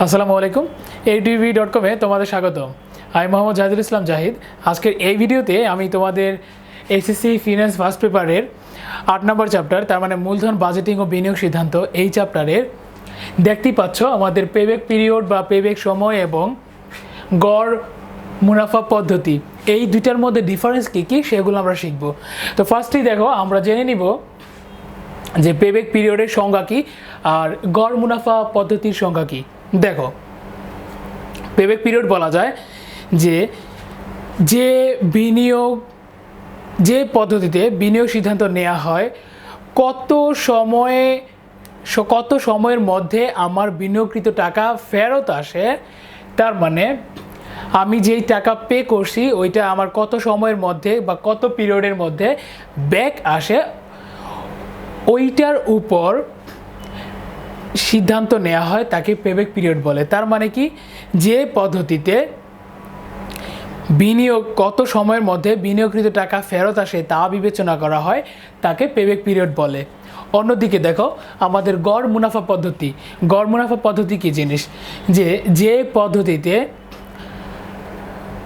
আসসালামু আলাইকুম এইটিভি ডট কমে তোমাদের স্বাগত আমি মোহাম্মদ জাহিদুল ইসলাম জাহিদ। আজকের এই ভিডিওতে আমি তোমাদের এসএসসি ফিনান্স ফার্স্ট পেপারের আট নম্বর চ্যাপ্টার তার মানে মূলধন বাজেটিং ও বিনিয়োগ সিদ্ধান্ত, এই চ্যাপ্টারের দেখতেই পাচ্ছ আমাদের পেবেক পিরিয়ড বা পেবেক সময় এবং গড় মুনাফা পদ্ধতি। এই দুইটার মধ্যে ডিফারেন্স কী কী সেগুলো আমরা শিখব। তো ফার্স্টেই দেখো, আমরা জেনে নিব যে পেবেক পিরিয়ডের সংজ্ঞা কী আর গড় মুনাফা পদ্ধতির সংজ্ঞা কী। দেখো পেবেক পিরিয়ড বলা যায় যে যে বিনিয়োগ, যে পদ্ধতিতে বিনিয়োগ সিদ্ধান্ত নেওয়া হয়, কত সময়ে কত সময়ের মধ্যে আমার বিনিয়োগকৃত টাকা ফেরত আসে, তার মানে আমি যেই টাকা পে করছি, ওইটা আমার কত সময়ের মধ্যে বা কত পিরিয়ডের মধ্যে ব্যাক আসে, ওইটার উপর সিদ্ধান্ত নেওয়া হয় তাকে পেবেক পিরিয়ড বলে। তার মানে কি? যে পদ্ধতিতে বিনিয়োগ, কত সময়ের মধ্যে বিনিয়োগকৃত টাকা ফেরত আসে তা বিবেচনা করা হয়, তাকে পেবেক পিরিয়ড বলে। অন্যদিকে দেখো, আমাদের গড় মুনাফা পদ্ধতি। গড় মুনাফা পদ্ধতি কী জিনিস? যে যে পদ্ধতিতে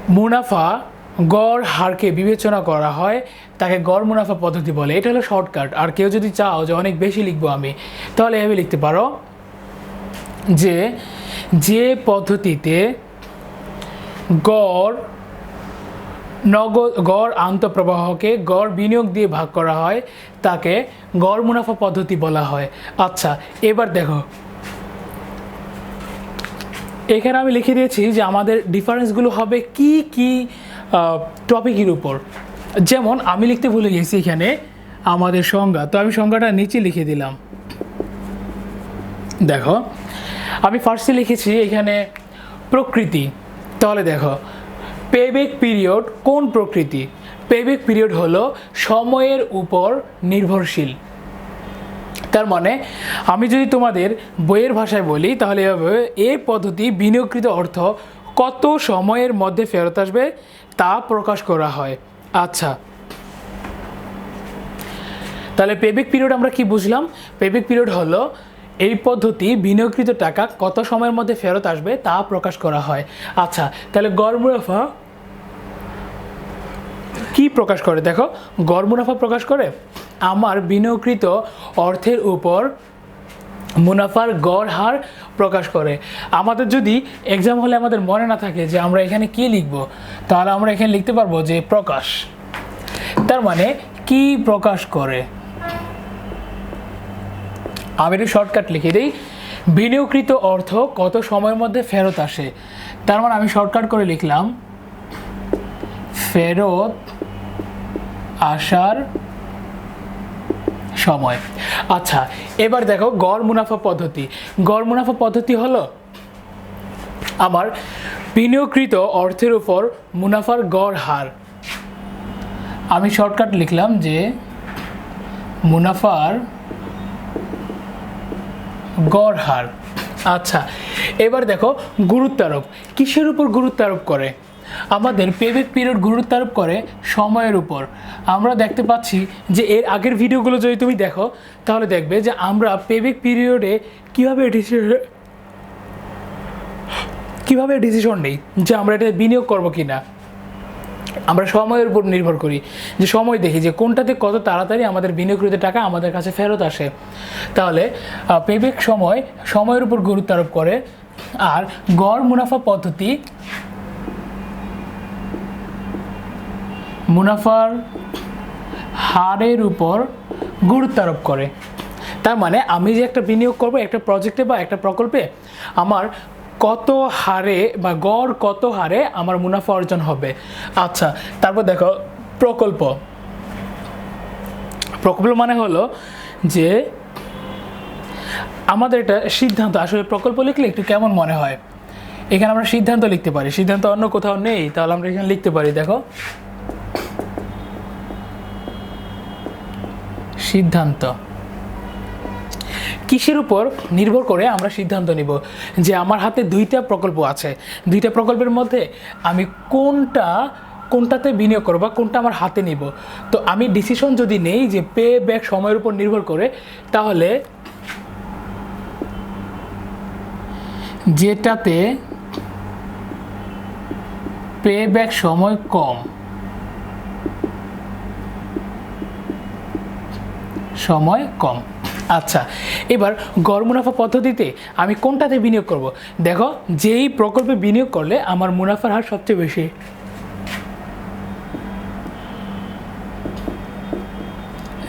মুনাফা, গড় হারকে বিবেচনা করা হয়, তাকে গড় মুনাফা পদ্ধতি বলে। এটা হলো শর্টকাট। আর কেউ যদি চাও যে অনেক বেশি লিখব আমি, তাহলে এভাবে লিখতে পারো। যে যে পদ্ধতিতে গড় নগদ গড় আন্তঃপ্রবাহকে গড় বিনিয়োগ দিয়ে ভাগ করা হয়, তাকে গড় মুনাফা পদ্ধতি বলা হয়। আচ্ছা এবার দেখো। এখানে আমি লিখে দিয়েছি যে আমাদের ডিফারেন্সগুলো হবে কি কি টপিকের উপর। যেমন, আমি লিখতে ভুলে গেছি এখানে আমাদের সংজ্ঞা, তো আমি সংজ্ঞাটা নিচে লিখে দিলাম। দেখো আমি ফার্স্টে লিখেছি এখানে প্রকৃতি। তাহলে দেখো, পেবেক পিরিয়ড কোন প্রকৃতি? পেবেক পিরিয়ড হলো সময়ের উপর নির্ভরশীল। তার মানে আমি যদি তোমাদের বইয়ের ভাষায় বলি, তাহলে এভাবে এ পদ্ধতি বিনিয়োগকৃত অর্থ কত সময়ের মধ্যে ফেরত আসবে তা প্রকাশ করা হয়। আচ্ছা। তাহলে পেবেক পিরিয়ড আমরা কি বুঝলাম? পেবেক পিরিয়ড হলো এই পদ্ধতি বিনিয়োগকৃত টাকা কত সময়ের মধ্যে ফেরত আসবে তা প্রকাশ করা হয়। আচ্ছা তাহলে গড় মুনাফা কি প্রকাশ করে? দেখো, গড় মুনাফা প্রকাশ করে আমার বিনিয়োগকৃত অর্থের উপর মুনাফার গড় হার প্রকাশ করে। আমাদের যদি এক্সাম হলে আমাদের মনে না থাকে যে আমরা এখানে কি লিখব, তাহলে আমরা এখানে লিখতে পারব যে প্রকাশ। তার মানে কি প্রকাশ করে? আমি একটু শর্টকাট লিখে দিই, বিনিয়োগকৃত অর্থ কত সময়ের মধ্যে ফেরত আসে? তার মানে আমি শর্টকাট করে লিখলাম, ফেরত আসার সময়। আচ্ছা এবার দেখো গড় মুনাফা পদ্ধতি। গড় মুনাফা পদ্ধতি হলো আমার বিনিয়োগকৃত অর্থের উপর মুনাফার গড় হার। আমি শর্টকাট লিখলাম যে মুনাফার গড় হার আচ্ছা এবার দেখো গুরুত্বারোপ। কিসের উপর গুরুত্বারোপ করে? আমাদের পেবেক পিরিয়ড গুরুত্বারোপ করে সময়ের উপর। আমরা দেখতে পাচ্ছি যে এর আগের ভিডিওগুলো যদি তুমি দেখো, তাহলে দেখবে যে আমরা পেবেক পিরিয়ডে কীভাবে ডিসিশন কীভাবে ডিসিশন নেই? যে আমরা এটা বিনিয়োগ করব কি না আমরা সময়ের উপর নির্ভর করি, যে সময় দেখি যে কোনটাতে কত তাড়াতাড়ি আমাদের বিনিয়োগকৃত টাকা আমাদের কাছে ফেরত আসে। তাহলে পেবেক সময় সময়ের উপর গুরুত্ব আরোপ করে, আর গড় মুনাফা পদ্ধতি মুনাফার হারের উপর গুরুত্ব আরোপ করে। তার মানে আমি যে একটা বিনিয়োগ করব, একটা প্রজেক্টে বা একটা প্রকল্পে, আমার কত হারে বা গড় কত হারে আমার মুনাফা অর্জন হবে? আচ্ছা তারপর দেখো, প্রকল্প। প্রকল্প মানে হলো যে আমাদের এটা সিদ্ধান্ত, আসলে প্রকল্প লিখলে একটু কেমন মনে হয়? এখানে আমরা সিদ্ধান্ত লিখতে পারি। সিদ্ধান্ত অন্য কোথাও নেই, তাহলে আমরা এখানে লিখতে পারি, দেখো। সিদ্ধান্ত। কিসের উপর নির্ভর করে আমরা সিদ্ধান্ত নিব? যে আমার হাতে দুইটা প্রকল্প আছে। দুইটা প্রকল্পের মধ্যে আমি কোনটা, কোনটাতে বিনিয়োগ করব বা কোনটা আমার হাতে নিব? তো আমি ডিসিশন যদি নেই যে পে ব্যাক সময়ের উপর নির্ভর করে, তাহলে যেটাতে পে ব্যাক সময় কম সময় কম। আচ্ছা এবার গড় মুনাফা পদ্ধতিতে আমি কোনটাতে বিনিয়োগ করব? দেখো, যেই প্রকল্পে বিনিয়োগ করলে আমার মুনাফার হার সবচেয়ে বেশি।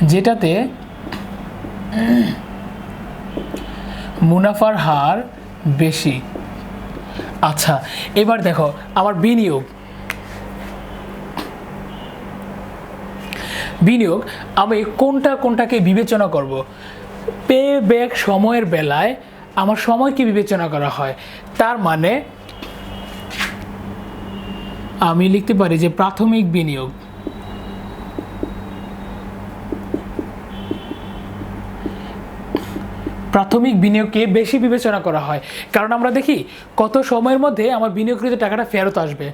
যেটাতে মুনাফার হার বেশি। আচ্ছা এবার দেখো, আমার বিনিয়োগ। বিনিয়োগ, আমি কোনটা কোনটাকে বিবেচনা করব? পে ব্যাক সময়ের বেলায় আমার সময়কে বিবেচনা করা হয়। তার মানে আমি লিখতে পারি যে প্রাথমিক বিনিয়োগ। প্রাথমিক বিনিয়োগকে বেশি বিবেচনা করা হয়। কারণ আমরা দেখি, কত সময়ের মধ্যে আমার বিনিয়োগকৃত টাকাটা ফেরত আসবে।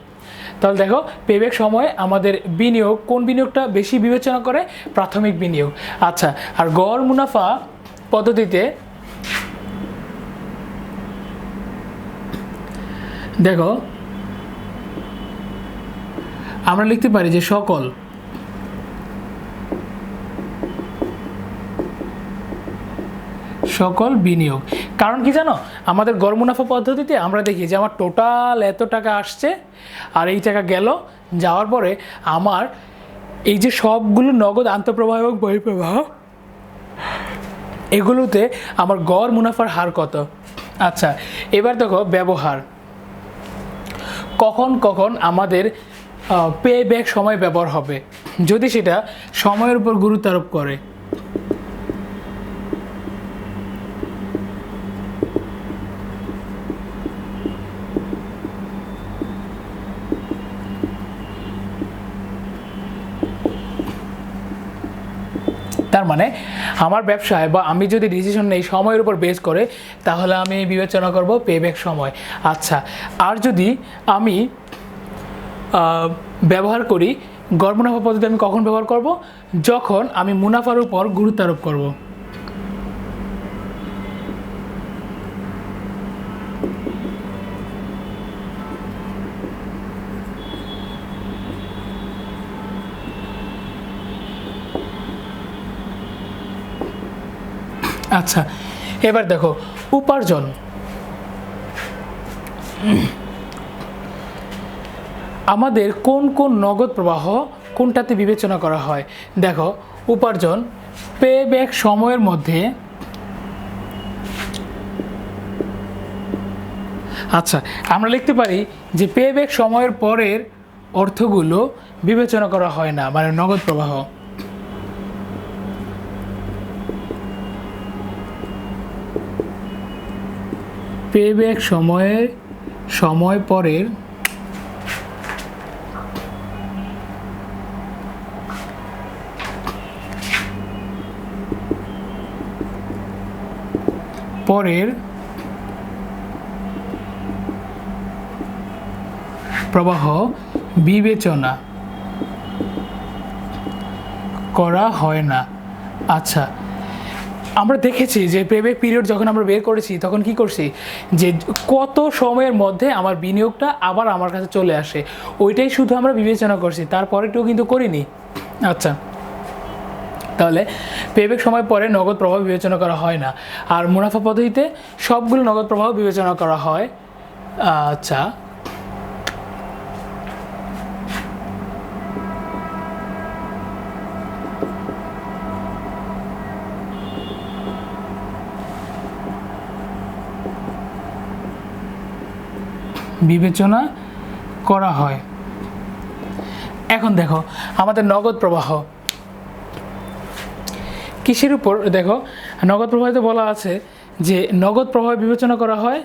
তাহলে দেখো পেব্যাক সময় আমাদের বিনিয়োগ কোন বিনিয়োগটা বেশি বিবেচনা করে? প্রাথমিক বিনিয়োগ। আচ্ছা আর গড় মুনাফা পদ্ধতিতে দেখো, আমরা লিখতে পারি যে সকল সকল বিনিয়োগ। কারণ কি জানো? আমাদের গড় মুনাফা পদ্ধতিতে আমরা দেখি যে আমার টোটাল এত টাকা আসছে আর এই টাকা গেল, যাওয়ার পরে আমার এই যে সবগুলো নগদ আন্তঃপ্রবাহ এবং বহিঃপ্রবাহ এগুলোতে আমার গড় মুনাফার হার কত? আচ্ছা এবার দেখো ব্যবহার। কখন কখন আমাদের পে ব্যাক সময় ব্যবহার হবে? যদি সেটা সময়ের উপর গুরুত্ব আরোপ করে। তার মানে আমার ব্যবসায় বা আমি যদি ডিসিশন নেই সময়ের উপর বেস করে, তাহলে আমি বিবেচনা করব পেব্যাক সময়। আচ্ছা আর যদি আমি ব্যবহার করি গড় মুনাফা পদ্ধতি আমি কখন ব্যবহার করব? যখন আমি মুনাফার উপর গুরুত্ব আরোপ করব। আচ্ছা এবার দেখো, উপার্জন। আমাদের কোন কোন নগদ প্রবাহ কোনটাতে বিবেচনা করা হয়? দেখো, উপার্জন পে ব্যাক সময়ের মধ্যে। আচ্ছা আমরা লিখতে পারি যে পে ব্যাক সময়ের পরের অর্থগুলো বিবেচনা করা হয় না মানে নগদ প্রবাহ। পে ব্যাক সময়ের সময় পরের পরের প্রবাহ বিবেচনা করা হয় না। আচ্ছা আমরা দেখেছি যে পেব্যাক পিরিয়ড যখন আমরা বের করেছি, তখন কি করছি? যে কত সময়ের মধ্যে আমার বিনিয়োগটা আবার আমার কাছে চলে আসে। ওইটাই শুধু আমরা বিবেচনা করছি তারপরেটাও কিন্তু করিনি। আচ্ছা। তাহলে পেব্যাক সময় পরে নগদ প্রভাব বিবেচনা করা হয় না। আর মুনাফা পদ্ধতিতে সবগুলো নগদ প্রভাব বিবেচনা করা হয়। আচ্ছা। বিবেচনা করা হয়। এখন দেখো, আমাদের নগদ প্রবাহ। কিসের উপর? দেখো, নগদ প্রবাহিত বলা আছে যে নগদ প্রবাহ বিবেচনা করা হয়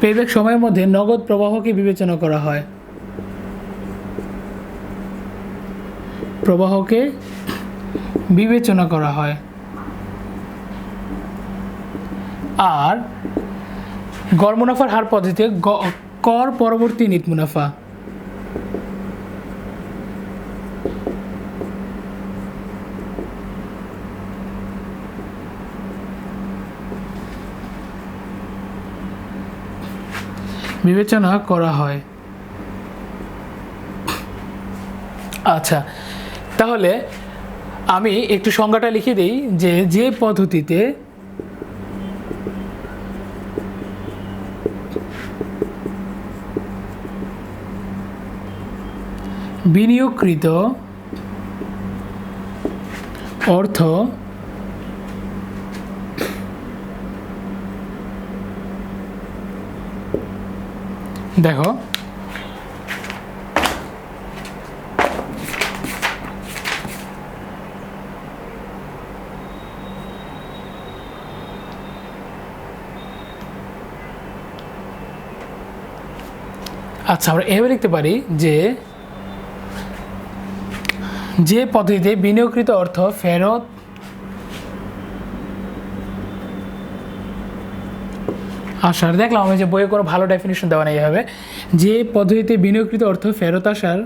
পেব্যাক সময়ের মধ্যে নগদ প্রবাহকে বিবেচনা করা হয়। প্রবাহকে বিবেচনা করা হয়। আর গড় মুনাফার হার পদ্ধতিতে কর পরবর্তী নিট মুনাফা বিবেচনা করা হয়। আচ্ছা তাহলে আমি একটু সংজ্ঞাটা লিখে দিই যে যে পদ্ধতিতে বিনিয়োগকৃত অর্থ দেখো। আচ্ছা আমরা এভাবে লিখতে পারি যে যে পদ্ধতিতে বিনিয়োগকৃত অর্থ ফেরত আসার, দেখলাম আমি যে বইয়ে কোনো ভালো ডেফিনেশন দেওয়া নেই এভাবে। যে পদ্ধতিতে বিনিয়োগকৃত অর্থ ফেরত আসার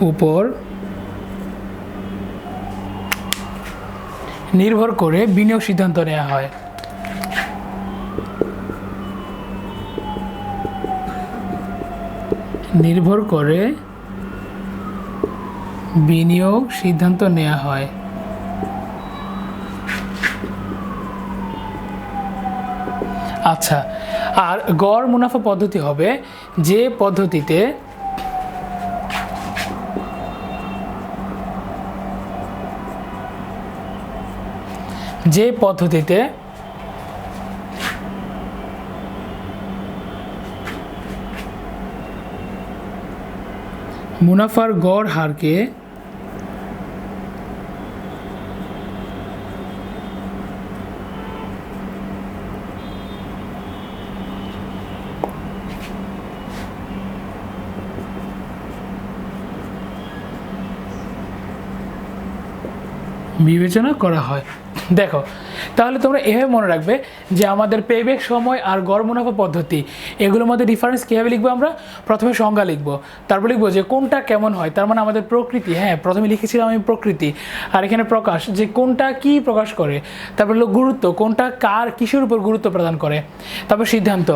উপর নির্ভর করে বিনিয়োগ সিদ্ধান্ত নেওয়া হয়। নির্ভর করে বিনিয়োগ সিদ্ধান্ত নেওয়া হয়। আচ্ছা আর গড় মুনাফা পদ্ধতি হবে যে পদ্ধতিতে যে পদ্ধতিতে মুনাফার গড় হারকে বিবেচনা করা হয়। দেখো, তাহলে তোমরা এভাবে মনে রাখবে যে আমাদের পেব্যাক সময় আর গড় মুনাফা পদ্ধতি, এগুলোর মধ্যে ডিফারেন্স কীভাবে লিখব আমরা? প্রথমে সংজ্ঞা লিখব। তারপর লিখব যে কোনটা কেমন হয়, তার মানে আমাদের প্রকৃতি হ্যাঁ প্রথমে লিখেছিলাম আমি প্রকৃতি, আর এখানে প্রকাশ, যে কোনটা কি প্রকাশ করে, তারপর হলো গুরুত্ব, কোনটা কার কিসের উপর গুরুত্ব প্রদান করে, তারপর সিদ্ধান্ত,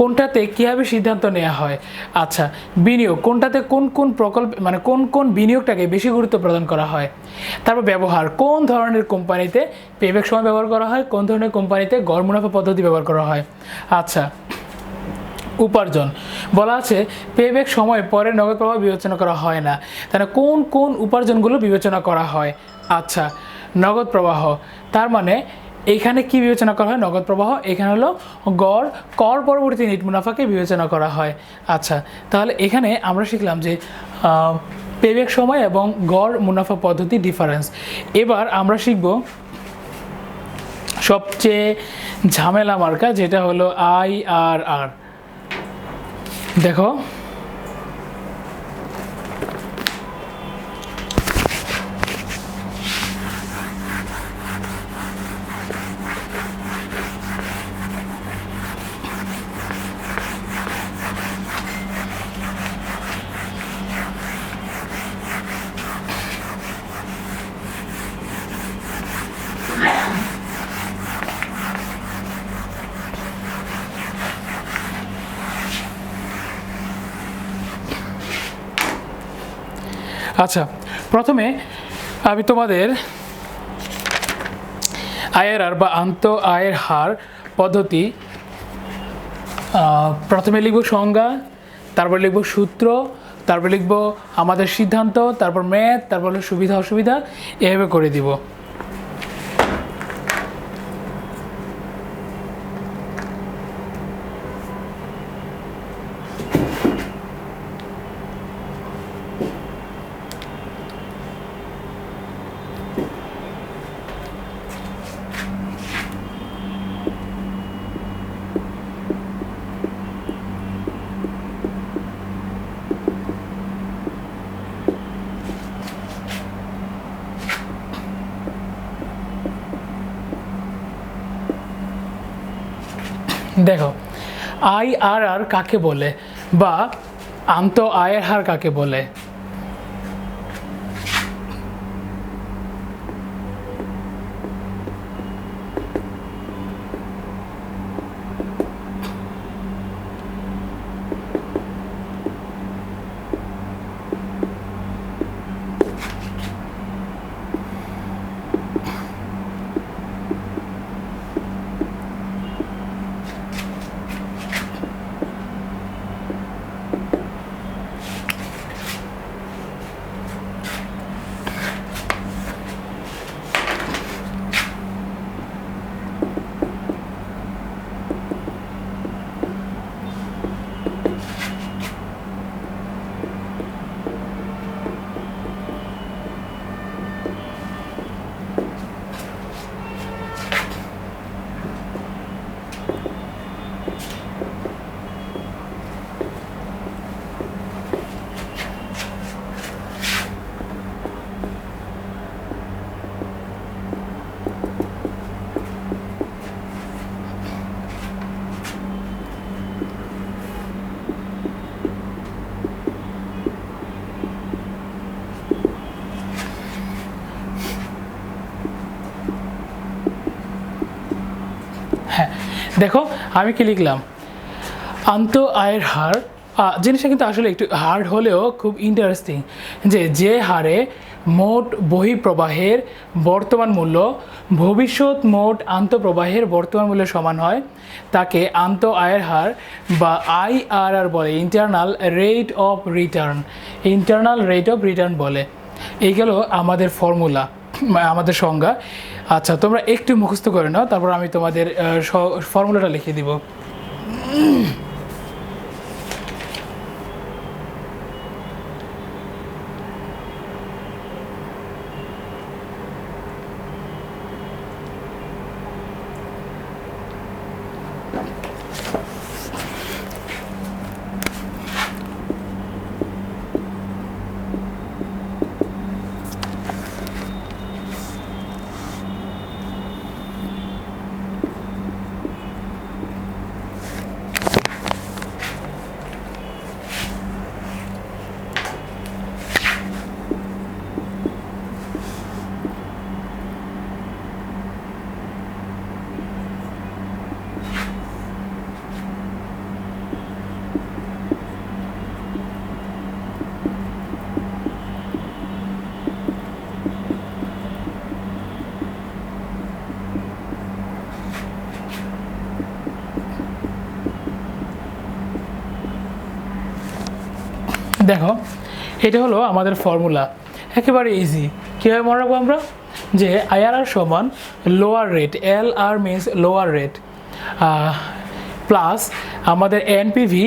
কোনটাতে কীভাবে সিদ্ধান্ত নেওয়া হয় আচ্ছা বিনিয়োগ, কোনটাতে কোন কোন প্রকল্প মানে কোন কোন বিনিয়োগটাকে বেশি গুরুত্ব প্রদান করা হয়, তারপর ব্যবহার, কোন ধরনের কোম্পানিতে পেব্যাক সময় ব্যবহার করা হয়, কোন ধরনের কোম্পানিতে গড় মুনাফা পদ্ধতি ব্যবহার করা হয়? আচ্ছা উপার্জন। বলা আছে পেব্যাক সময় পরে নগদ প্রবাহ বিবেচনা করা হয় না। তাহলে কোন কোন উপার্জনগুলো বিবেচনা করা হয়? আচ্ছা নগদ প্রবাহ। তার মানে এখানে কি বিবেচনা করা হয়? নগদ প্রবাহ, এখানে হলো গড়, কর পরবর্তী নিট মুনাফাকে বিবেচনা করা হয়। আচ্ছা তাহলে এখানে আমরা শিখলাম যে পেব্যাক সময় এবং গড় মুনাফা পদ্ধতি ডিফারেন্স এবার আমরা শিখব সবচেয়ে ঝামেলা মার্কা যেটা হলো আই আর আর দেখো আচ্ছা প্রথমে আমি তোমাদের আয়ের আর বা আন্ত আয়ের হার পদ্ধতি প্রথমে লিখব সংজ্ঞা, তারপর লিখব সূত্র, তারপর লিখব আমাদের সিদ্ধান্ত, তারপর ম্যাথ তারপর সুবিধা, অসুবিধা, এভাবে করে দিব। দেখো আই আর আর কাকে বলে বা আন্ত আয়ের হার কাকে বলে? হ্যাঁ দেখো, আমি কি লিখলাম? আন্ত আয়ের হার জিনিসটা কিন্তু আসলে একটু হার্ড হলেও খুব ইন্টারেস্টিং যে যে হারে মোট বহিঃপ্রবাহের বর্তমান মূল্য ভবিষ্যৎ মোট আন্তঃপ্রবাহের বর্তমান মূল্যের সমান হয়, তাকে আন্ত আয়ের হার বা আইআরআর বলে internal rate of return internal rate of return বলে। এই গেল আমাদের ফর্মুলা আমাদের সংজ্ঞা। আচ্ছা তোমরা একটু মুখস্থ করে নাও তারপর আমি তোমাদের ফর্মুলাটা লিখে দিব। দেখো, এটা হলো আমাদের ফর্মুলা একেবারে ইজি কীভাবে মনে রাখব আমরা? যে আইআরআর সমান lower rate L R means lower rate plus আমাদের NPV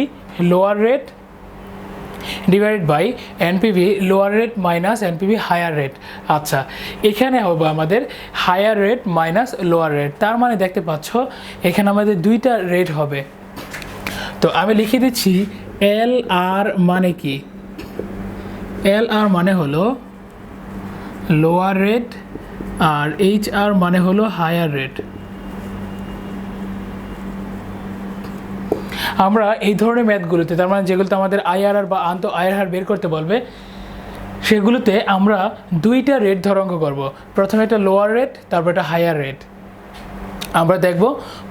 lower rate divided by NPV lower rate minus NPV higher rate আচ্ছা এখানে হবে আমাদের higher rate minus lower rate তার মানে দেখতে পাচ্ছ, এখানে আমাদের দুইটা রেট হবে। তো আমি লিখে দিচ্ছি এল আর মানে কি? এল আর মানে হলো লোয়ার রেট আর এইচ আর মানে হলো হায়ার রেট আমরা এই ধরনের ম্যাথগুলোতে, তার মানে যেগুলোতে আমাদের আইআরআর বা আন্ত আইআরআর বের করতে বলবে, সেগুলোতে আমরা দুইটা রেট ধর অঙ্ক করব। প্রথমে একটা লোয়ার রেট তারপর একটা হায়ার রেট আমরা দেখব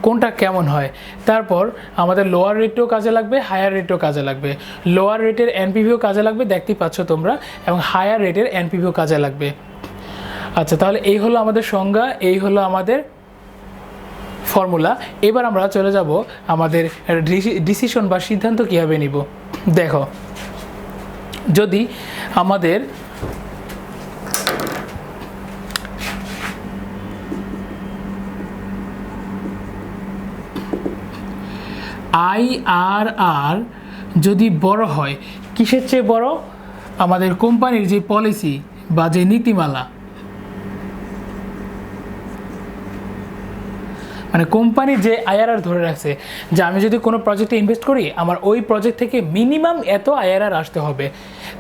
কোনটা কেমন হয়। তারপর আমাদের লোয়ার রেটও কাজে লাগবে হায়ার রেটও কাজে লাগবে। লোয়ার রেটের এনপিভিও কাজে লাগবে, দেখতেই পাচ্ছ তোমরা, এবং হায়ার রেটের এনপিভিও কাজে লাগবে। আচ্ছা তাহলে এই হলো আমাদের সংজ্ঞা, এই হলো আমাদের ফর্মুলা এবার আমরা চলে যাব আমাদের ডিসিশন বা সিদ্ধান্ত কীভাবে নিব। দেখো, যদি আমাদের আই আর আর যদি বড় হয়, কিসের চেয়ে বড়? আমাদের কোম্পানির যে পলিসি বা যে নীতিমালা। মানে কোম্পানি যে আইআরআর ধরে রাখছে, যে আমি যদি কোনো প্রজেক্টে ইনভেস্ট করি, আমার ওই প্রজেক্ট থেকে মিনিমাম এত আইআরআর আসতে হবে।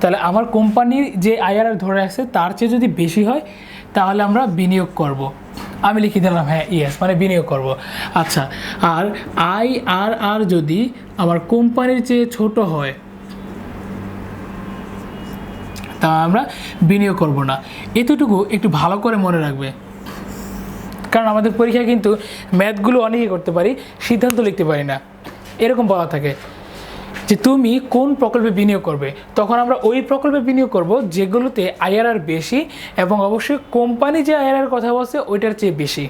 তাহলে আমার কোম্পানির যে আইআরআর ধরে রাখছে, তার চেয়ে যদি বেশি হয়, তাহলে আমরা বিনিয়োগ করব। আমি লিখে দিলাম হ্যাঁ ইয়েস মানে বিনিয়োগ করব। আচ্ছা আর আই আর আর যদি আমার কোম্পানির চেয়ে ছোট হয়, তা আমরা বিনিয়োগ করব না। এতটুকু একটু ভালো করে মনে রাখবে। কারণ আমাদের পরীক্ষায় কিন্তু ম্যাথগুলো অনেকেই করতে পারি, সিদ্ধান্ত লিখতে পারি না। এরকম বলা থাকে। যে তুমি কোন প্রকল্পে বিনিয়োগ করবে, তখন আমরা ওই প্রকল্পে বিনিয়োগ করব যেগুলোতে আইআরআর বেশি এবং অবশ্যই কোম্পানি যে আইআরআর কথা বলছে, ওইটার চেয়ে বেশি।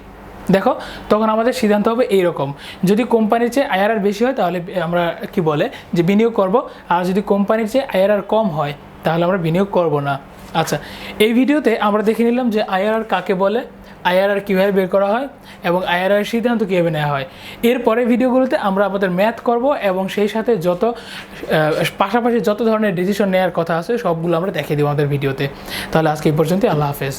দেখো, তখন আমাদের সিদ্ধান্ত হবে এইরকম। যদি কোম্পানির চেয়ে আইআরআর বেশি হয়, তাহলে আমরা কি বলে যে বিনিয়োগ করব, আর যদি কোম্পানির চেয়ে আইআরআর কম হয়, তাহলে আমরা বিনিয়োগ করব না। আচ্ছা এই ভিডিওতে আমরা দেখে নিলাম যে আইআরআর কাকে বলে আইআরআর কীভাবে বের করা হয় এবং আইআরআর সিদ্ধান্ত কীভাবে নেওয়া হয়। এরপরে ভিডিওগুলোতে আমরা আমাদের ম্যাথ করব এবং সেই সাথে যত পাশাপাশি যত ধরনের ডিসিশন নেওয়ার কথা আছে সবগুলো আমরা দেখিয়ে দেবো আমাদের ভিডিওতে। তাহলে আজকে এই পর্যন্ত আল্লাহ হাফেজ।